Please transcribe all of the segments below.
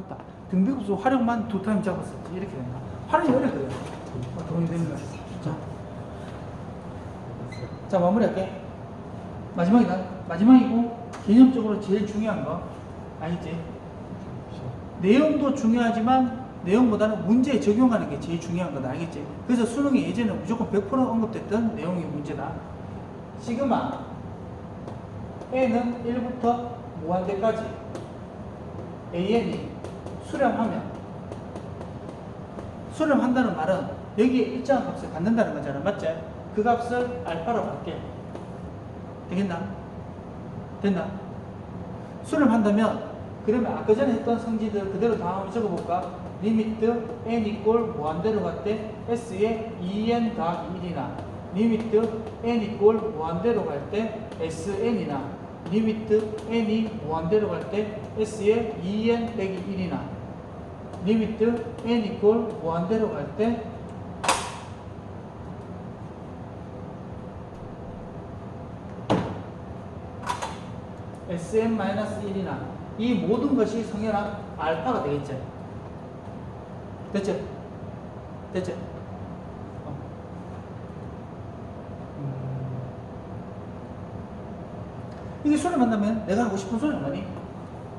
맞다. 등비급수 활용만 두 타임 잡았었지. 이렇게 된다. 활용이 어렵거든. 어, 도움이 거야. 자. 자, 마무리할게. 마지막이다. 마지막이고, 개념적으로 제일 중요한 거. 알겠지? 내용도 중요하지만, 내용보다는 문제에 적용하는 게 제일 중요한 거다. 알겠지? 그래서 수능에 예전에 무조건 100% 언급됐던 내용이 문제다. 시그마. N은 1부터 무한대까지. AN이 수렴하면. 수렴한다는 말은 여기에 일정한 값을 갖는다는 거잖아. 맞지? 그 값을 알파로 갖게. 되겠나? 됐나? 수렴한다면 그러면 아까 전에 했던 성질들 그대로 다 한번 적어볼까? 리미트 n 이꼴 무한대로 갈 때 s에 2n 더하기 1이나. 리미트 n 이꼴 무한대로 갈 때 sn이나. 리미트 n이 무한대로 갈 때 s에 2n 빼기 1이나 리미트 n 이꼴 무한대로 갈 때 sn-1이나 이 모든 것이 성현한 알파가 되겠죠. 됐죠? 됐죠? 어. 음. 이게 소리 만나면 내가 하고 싶은 소리는 뭐니?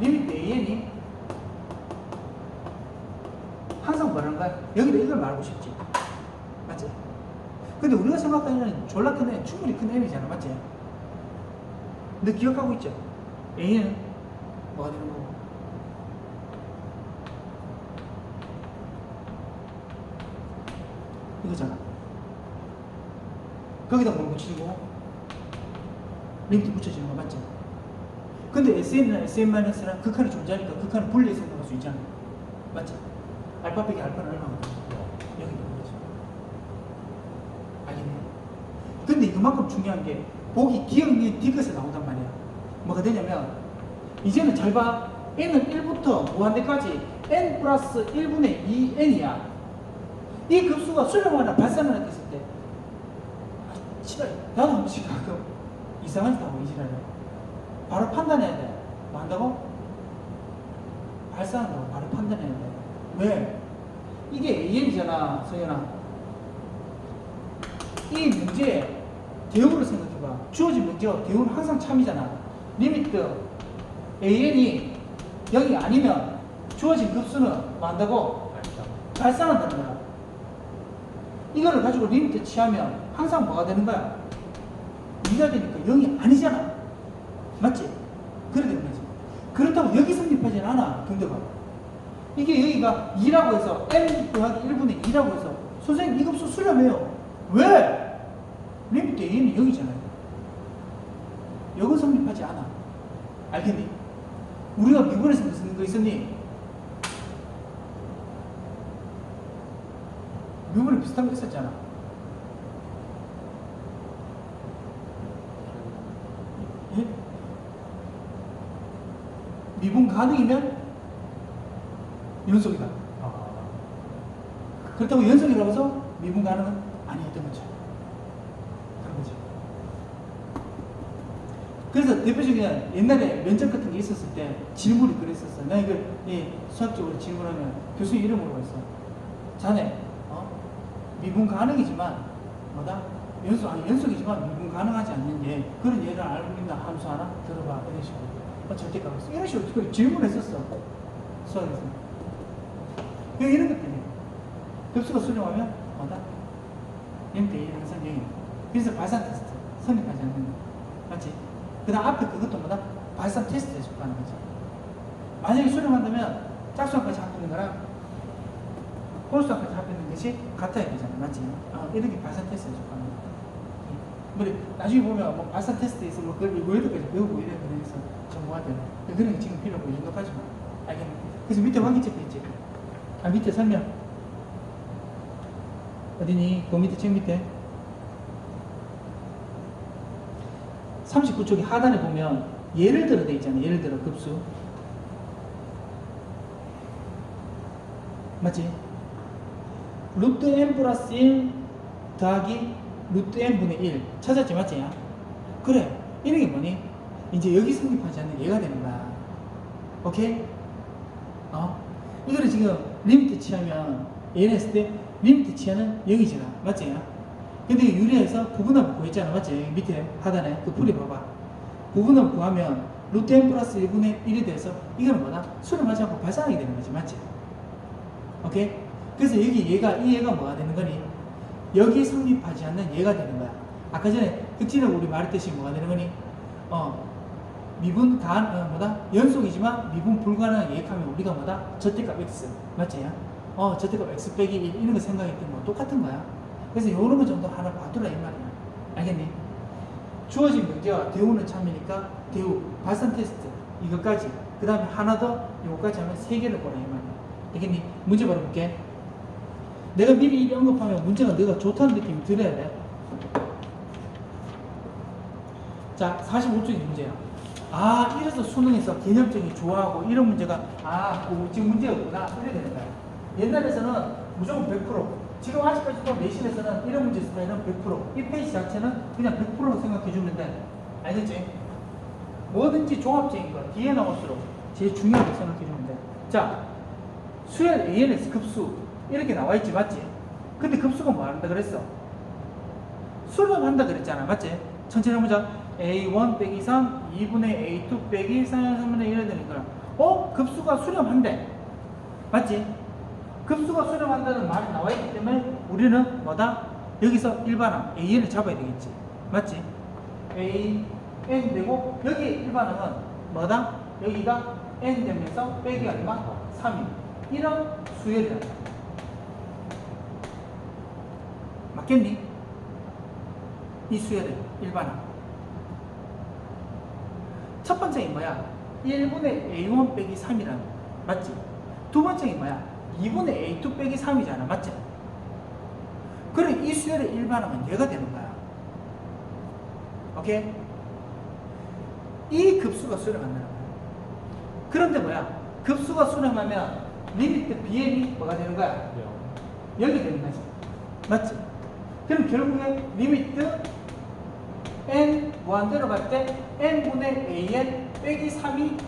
리미트 AN이 항상 뭐라는 거야? 여기다 이걸 말하고 싶지. 맞지? 근데 우리가 생각하는 졸라 큰 애, 충분히 큰 M이잖아. 맞지? 너 기억하고 있죠? A는 뭐가 되는 거고? 이거잖아. 거기다 뭘 붙이는 거고? 리미트 붙여지는 거 맞지? 근데 SN이나 SN-랑 극한이 존재하니까 극한을 분리해서 생각할 수 있잖아. 맞지? 알파 빼기 알파는 얼마거든? 여기 있는 거지. 알겠네. 근데 이만큼 중요한 게 보기 기억이 디귿에 나온단 말이야. 뭐가 되냐면 이제는 잘 봐. n은 1부터 무한대까지 n 플러스 1분의 2n이야. 이 급수가 수렴하나 발산하나 됐을 때 아, 치발 나도 한 번씩 가끔 이상한 짓 하고 이지랄을 바로 판단해야 돼. 뭐 한다고? 발산한다고 바로 판단해야 돼. 왜? 이게 AN이잖아, 성현아. 이 문제 대응으로 생각해봐. 주어진 문제와 대응은 항상 참이잖아. 리미트 AN이 0이 아니면 주어진 급수는 뭐 한다고? 발산한다는 거야. 이거를 가지고 리미트 취하면 항상 뭐가 되는 거야? 2가 되니까 0이 아니잖아. 맞지? 그래 되는 거지. 그렇다고 여기 성립하진 않아, 등대가. 이게 여기가 2라고 해서 n 더하기 1분의 2라고 해서 선생님 이 값수 수렴해요. 왜? 리미트 a는 0이잖아요. 이건 성립하지 않아. 알겠니? 우리가 미분에서 무슨 거 있었니? 미분에 비슷한 거 있었잖아. 예? 미분 가능이면 연속이다. 그렇다고 연속이라고 해서 미분 가능은 아니었던 거죠. 그런 거죠. 그래서 대표적인 옛날에 면접 같은 게 있었을 때 질문이 그랬었어. 나 이걸 예, 수학적으로 질문하면 교수 이름 물어봤어. 자네, 어? 미분 가능이지만 뭐다? 연속 아니 연속이지만 미분 가능하지 않는 예 그런 예를 알고 있나 함수 하나 들어봐 이런 식으로. 어, 절대 가겠어. 이런 식으로 그 질문했었어. 수학에서. 그 이런 것 때문에 급수가 수렴하면 뭐다? 0대 1 항상 0이 그래서 발산 테스트 성립하지 않는 거 맞지? 그 다음 앞에 그것도 뭐다? 발산 테스트에 속하는 거지 만약에 수렴한다면 짝수학까지 합하는 거랑 홀수학까지 합하는 것이 같아야 되잖아 맞지? 어, 이렇게 발산 테스트에 속하는 거 뭐, 나중에 보면 뭐 발산 테스트에 있어 뭐 그걸 이거까지 배우고 이래 그래서 되는 그런 게 지금 필요 없고 이 정도까지만 알겠네 그래서 밑에 확인 체크 있지? 아 밑에 설명 어디니? 그 밑에 책 밑에 39쪽의 하단에 보면 예를 들어 돼 있잖아요 예를 들어 급수 맞지? 루트 n 플러스 1 더하기 루트 n분의 1 찾았지 맞지? 그래 이런 게 뭐니? 이제 여기 성립하지 않는 얘가 되는 거야 오케이? 어? 이거를 지금 리미트 취하면 얘는 했을 때 리미트 취하는 0이잖아. 맞지? 근데 이거 유리해서 부분합 구했잖아. 맞지? 밑에 하단에 그 풀이 봐봐. 부분합 구하면 루트 n 플러스 1분의 1이 돼서 이거는 뭐다? 수렴하지 않고 발산하게 되는 거지. 맞지? 오케이? 그래서 여기 얘가, 이 얘가 뭐가 되는 거니? 여기 성립하지 않는 얘가 되는 거야. 아까 전에 흑진에 우리 말했듯이 뭐가 되는 거니? 어, 미분 가, 어, 뭐다? 연속이지만 미분 불가능한 예약하면 우리가 뭐다? 저택값 x. 맞지? 어, 저택값 x 빼기 1 이런 거 생각했던 거 똑같은 거야. 그래서 요런 거 정도 하나 봐두라 이 말이야. 알겠니? 주어진 문제와 대우는 참이니까 대우, 발산 테스트 이것까지 그 다음에 하나 더 요거까지 하면 세 개를 보라 이 말이야. 알겠니? 문제 바로 볼게. 내가 미리 이리 언급하면 문제가 내가 좋다는 느낌이 들어야 돼. 자, 45쪽의 문제야. 아, 이래서 수능에서 개념적인 좋아하고 이런 문제가, 아, 그 지금 문제였구나. 이래 되는 거야. 옛날에서는 무조건 100%. 지금 아직까지도 내신에서는 이런 문제 스타일은 100%. 이 페이지 자체는 그냥 100%로 생각해 주면 돼. 알겠지? 뭐든지 종합적인 거, 뒤에 나올수록 제일 중요하게 생각해 주면 돼. 자, 수열 ANS 급수. 이렇게 나와 있지, 맞지? 근데 급수가 뭐 한다 그랬어? 수렴한다 그랬잖아, 맞지? 천천히 해보자. A1 빼기 3, 2분의 A2 빼기 3, 3분의 1이 되니까 어? 급수가 수렴한대. 맞지? 급수가 수렴한다는 말이 나와 있기 때문에 우리는 뭐다? 여기서 일반항 AN을 잡아야 되겠지. 맞지? A, N 되고 여기 일반항은 뭐다? 여기가 N 되면서 빼기 얼마? 3이. 이런 수열이란다. 맞겠니? 이 수열은 일반항. 첫 번째가 뭐야? 1분의 A1 빼기 3이라는 거. 맞지? 두 번째가 뭐야? 2분의 A2 빼기 3이잖아. 맞지? 그래, 이 수열의 일반항은 얘가 되는 거야. 오케이? 이 급수가 수렴한다는 거야. 그런데 뭐야? 급수가 수렴하면 리미트 BN이 뭐가 되는 거야? 여기 되는 거지. 맞지? 그럼 결국에 리미트 n 무한대로 갈 때 n분의 an 빼기 3이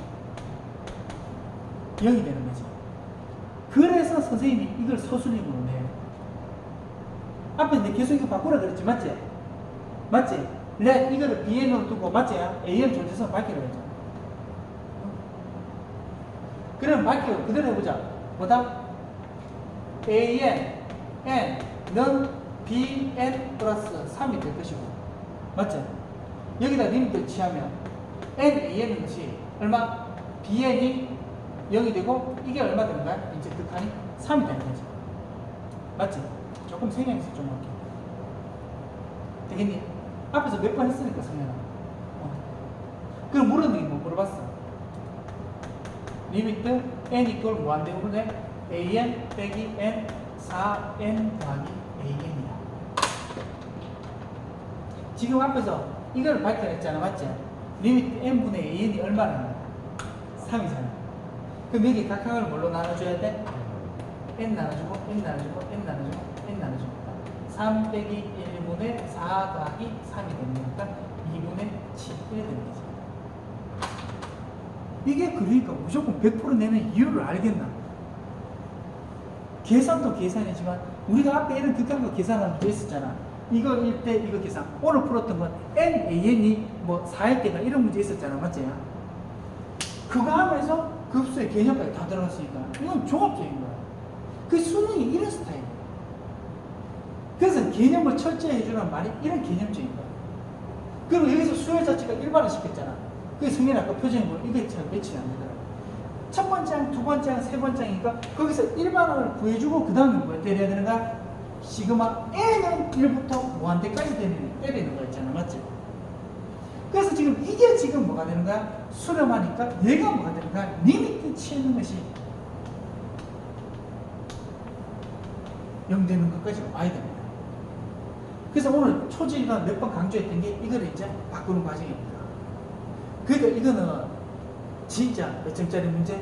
0이 되는 거지. 그래서 선생님이 이걸 서술형으로 내. 앞에 내 계속 이거 바꾸라 그랬지, 맞지? 맞지? 내 이거를 bn으로 두고 맞지? an 존재성 밝히라고 했잖아. 그럼 밝히고 그대로 해보자. 뭐다? an, n는 bn 플러스 3이 될 것이고. 맞죠? 여기다 리미트 취하면 n a는 것이 얼마? bn이 0이 되고 이게 얼마 되는 거야? 이제 극한이 3이 되는 거지. 맞지? 조금 생략해서 좀 할게. 되겠니? 앞에서 몇 번 했으니까 성현아. 어. 그럼 물었는데 뭐 물어봤어? 리미트 n 이퀄 무한대분의 an 빼기 n 4n 더하기 an이야. 지금 앞에서 이걸 밝혀냈잖아, 맞지? 리미트 n분의 an이 얼마나 나 3이잖아. 그럼 여기 각각을 뭘로 나눠줘야 돼? n 나눠주고, n 나눠주고, n 나눠주고, n 나눠주고. 3 빼기 1분의 4 더하기 3이 되니까 2분의 7이 되는 거지. 이게 그러니까 무조건 100% 내는 이유를 알겠나? 계산도 계산이지만 우리가 앞에 이런 극한과 계산하는 게 있었잖아. 이거 일때 이거 계산. 오늘 풀었던 건 NAN이 뭐 4일 때가 이런 문제 있었잖아. 맞지? 그거 하면서 급수의 개념까지 다 들어갔으니까 이건 종합적인 거야. 그 수능이 이런 스타일이야. 그래서 개념을 철저히 해주는 말이 이런 개념적인 거야. 그리고 여기서 수열 자체가 일반화 시켰잖아. 그게 승민 아까 표정이 보면 이게 잘 매치가 안 되더라고. 첫 번째 항, 두 번째 항, 세 번째 항이니까 거기서 일반화를 구해주고 그 다음에 뭐 때려야 되는가? 시그마 n은 1부터 무한대까지 되는 때리는 거 있잖아. 맞지? 그래서 지금 이게 지금 뭐가 되는 거야? 수렴하니까 얘가 뭐가 되는 거야? 리미트 치는 것이 0 되는 것까지 와야 됩니다. 그래서 오늘 초지가 몇 번 강조했던 게 이거를 이제 바꾸는 과정입니다. 그러니까 이거는 진짜 몇 점짜리 문제?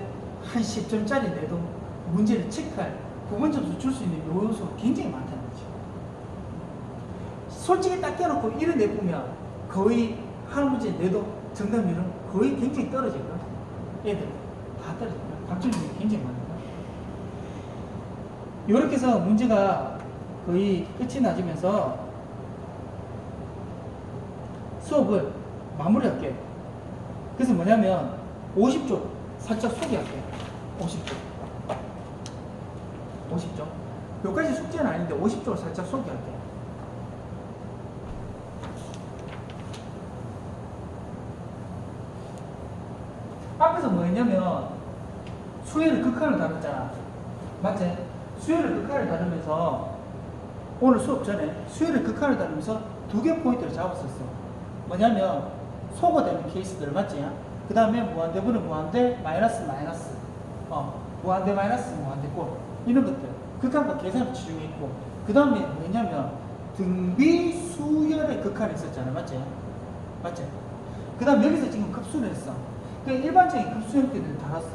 한 10점짜리 내도 문제를 체크할 부분 점수 줄 수 있는 요소가 굉장히 많다는 거죠. 솔직히 딱 껴놓고 이런 내보면 거의 한 문제 내도 정답률은 거의 굉장히 떨어지거든. 애들 다 떨어져요. 감점률이 굉장히 많아요. 이렇게 해서 문제가 거의 끝이 나지면서 수업을 마무리할게요. 그래서 뭐냐면 50쪽 살짝 소개할게요. 50쪽. 50쪽. 여기까지 숙제는 아닌데 50쪽을 살짝 소개할게요. 앞에서 뭐 했냐면 수혜를 극한을 다뤘잖아. 맞지? 수혜를 극한을 다루면서 오늘 수업 전에 수혜를 극한을 다루면서 두 개 포인트를 잡았었어. 뭐냐면 소거되는 케이스들 맞지? 그 다음에 무한대분은 무한대 마이너스 마이너스 어 무한대 마이너스 무한대 꼴 이런 것들 극한과 계산을 지중해 있고 그 다음에 뭐냐면 등비 수열의 극한이 있었잖아 맞지? 맞지? 그 다음 여기서 지금 급수를 했어 그 일반적인 급수 형태들을 달았어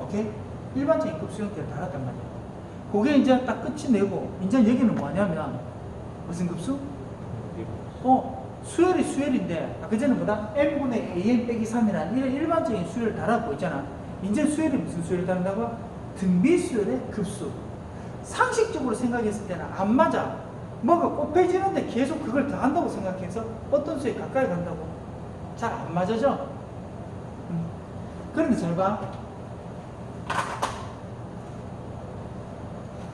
오케이? 일반적인 급수 형태를 달았단 말이야 그게 이제 딱 끝이 내고 이제 여기는 뭐냐면 무슨 급수? 어, 수열이 수열인데, 아까 전에 뭐다? n분의 an 빼기 3이라는 이런 일반적인 수열을 달았고 있잖아. 이제 수열이 무슨 수열을 다룬다고? 등비 수열의 급수. 상식적으로 생각했을 때는 안 맞아. 뭐가 곱해지는데 계속 그걸 더 한다고 생각해서 어떤 수에 가까이 간다고? 잘 안 맞아져. 음. 그런데 잘 봐.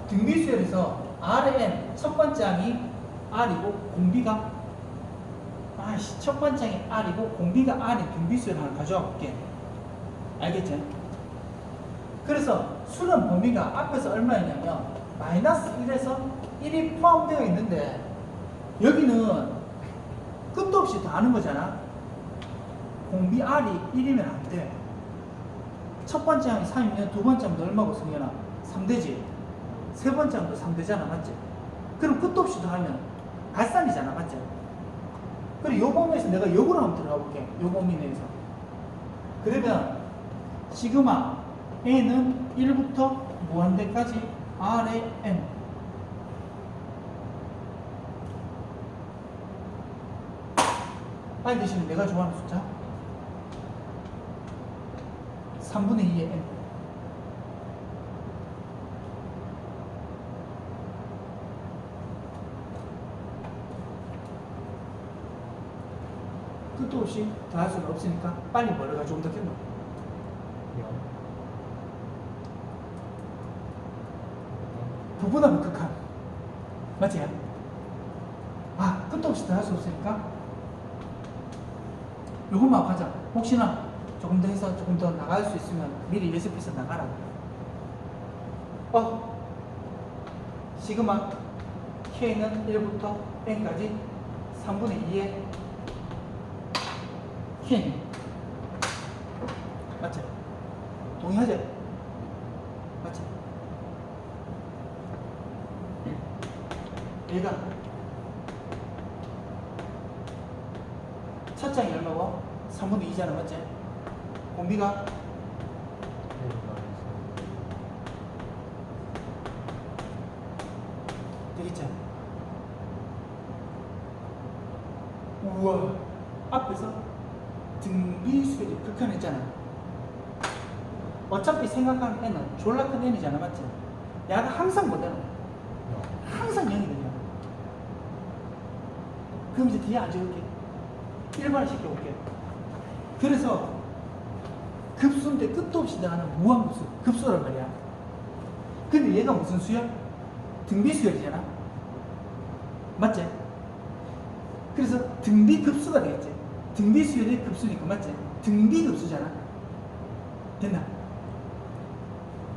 등비 수열에서 Rn 첫 번째 항이 R이고 공비가 아씨 첫 번째 항이 R이고 공비가 R인 등비 수열 하나 가져와 볼게 알겠지? 그래서 수는 범위가 앞에서 얼마였냐면 마이너스 1에서 1이 포함되어 있는데 여기는 끝도 없이 더하는 거잖아 공비 R이 1이면 안 돼 첫 번째 항이 3이면 두 번째 항도 얼마고 승현아? 3되지 세 번째 항도 3되잖아 맞지? 그럼 끝도 없이 더하면 발산이잖아 맞지? 그리고 요 범위에서 내가 요거로 한번 들어가 볼게 요 범위 내에서 그러면 시그마 n은 1부터 무한대까지 r의 n 빨리 드시면 내가 좋아하는 숫자. 3분의 2의 n 끝도 없이 더할 수는 없으니까 빨리 멀어가 좀더 겠노 부분하면 극한 맞지? 아 끝도 없이 더 할 수 없으니까 요것만 하자 혹시나 조금 더 해서 조금 더 나갈 수 있으면 미리 예습해서 나가라 어 시그마 K는 1부터 N까지 3분의 2의 K 맞지? 동의하지? 맞지? 얘가 첫 장이 얼마고? 3분의 2잖아 맞지? 공비가 되겠지? 우와 앞에서 등비수열이 극한했잖아 어차피 생각하는 n은 졸라 큰 n이잖아 맞지? 야가 항상 뭐대로 항상 0이 되냐 그럼 이제 뒤에 안 적을게 일반화 시켜볼게 그래서 급수인데 끝도 없이 나가는 무한급수 급수란 말이야 근데 얘가 무슨 수열? 등비 수열이잖아 맞지? 그래서 등비 급수가 되겠지 등비 수열의 급수니까 맞지? 등비 급수잖아 됐나?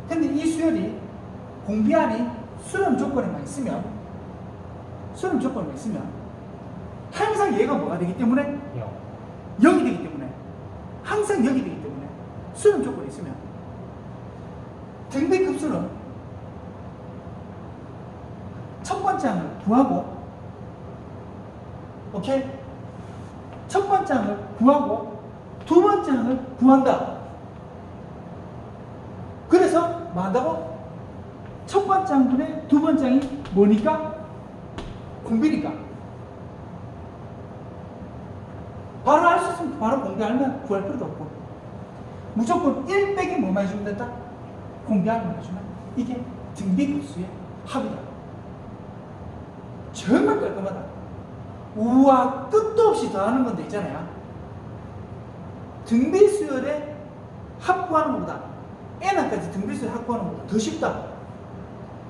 근데 이 수열이 공비안이 수렴 조건에만 있으면 수렴 조건에만 있으면 항상 얘가 뭐가 되기 때문에 0이 되기 때문에 항상 0이 되기 때문에 수렴 조건이 있으면 등비급수는 첫 번째 항을 구하고 오케이? 첫 번째 항을 구하고 두 번째 항을 구한다. 그래서 뭐 한다고? 첫 번째 항분의 두 번째 항이 뭐니까? 공비니까. 있으면 바로 공비 알면 구할 필요도 없고. 무조건 1 빼기 뭐만 해주면 된다? 알면 해주면 이게 등비급수의 합이다. 정말 깔끔하다. 우와 끝도 없이 더하는 건데 있잖아요. 등비수열에 합구하는 것보다 n까지 등비수열 합구하는 것보다 더 쉽다.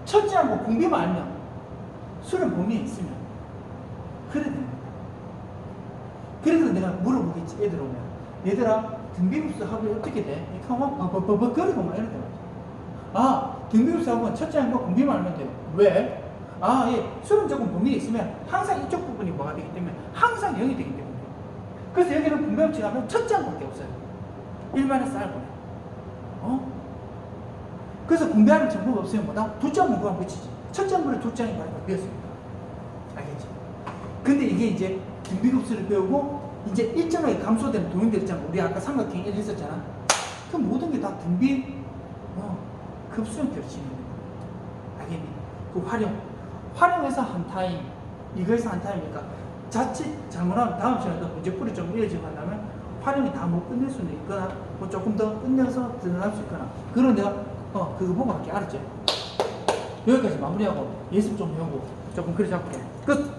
첫째 한거 공비만 알면 수련 범위에 있으면 그래 됩니다. 그래서 내가 물어보겠지 애들 오면 얘들아 등비급수 합이 어떻게 돼? 이렇게 하면 버버버버 거리고 막 말이야. 아 등비급수 합은 첫째 한거 공비만 알면 돼요. 왜? 아, 예. 수능 조금 범위에 있으면 항상 이쪽 부분이 뭐가 되기 때문에 항상 0이 되기 때문에. 그래서 여기는 분배법칙 하면 첫째 한밖에 없어요. 일반에서 알고 어? 그래서 분배하는 정보가 없으면 뭐다? 두째 한번 그만 붙이지. 첫째 한번에 두째 한이 말이 바뀌었습니다. 알겠죠? 근데 이게 이제 등비급수를 배우고 이제 일정하게 감소되는 도형들 있잖아. 우리 아까 삼각형 1 했었잖아. 그 모든 게다 등비 어, 급수 형태로 진행됩니다. 알겠니? 그 활용. 활용해서 한 타임, 이거에서 한 타임이니까 자칫 잘못하면 다음 시간에도 문제풀이 좀 이어지고 한다면 활용이 다 못 끝낼 수는 있거나 뭐 조금 더 끝내서 드러날 수 있거나 그런 내가 어 그거 보고 할게 알았죠? 여기까지 마무리하고 예습 좀 해오고 조금 그래 잡고 끝!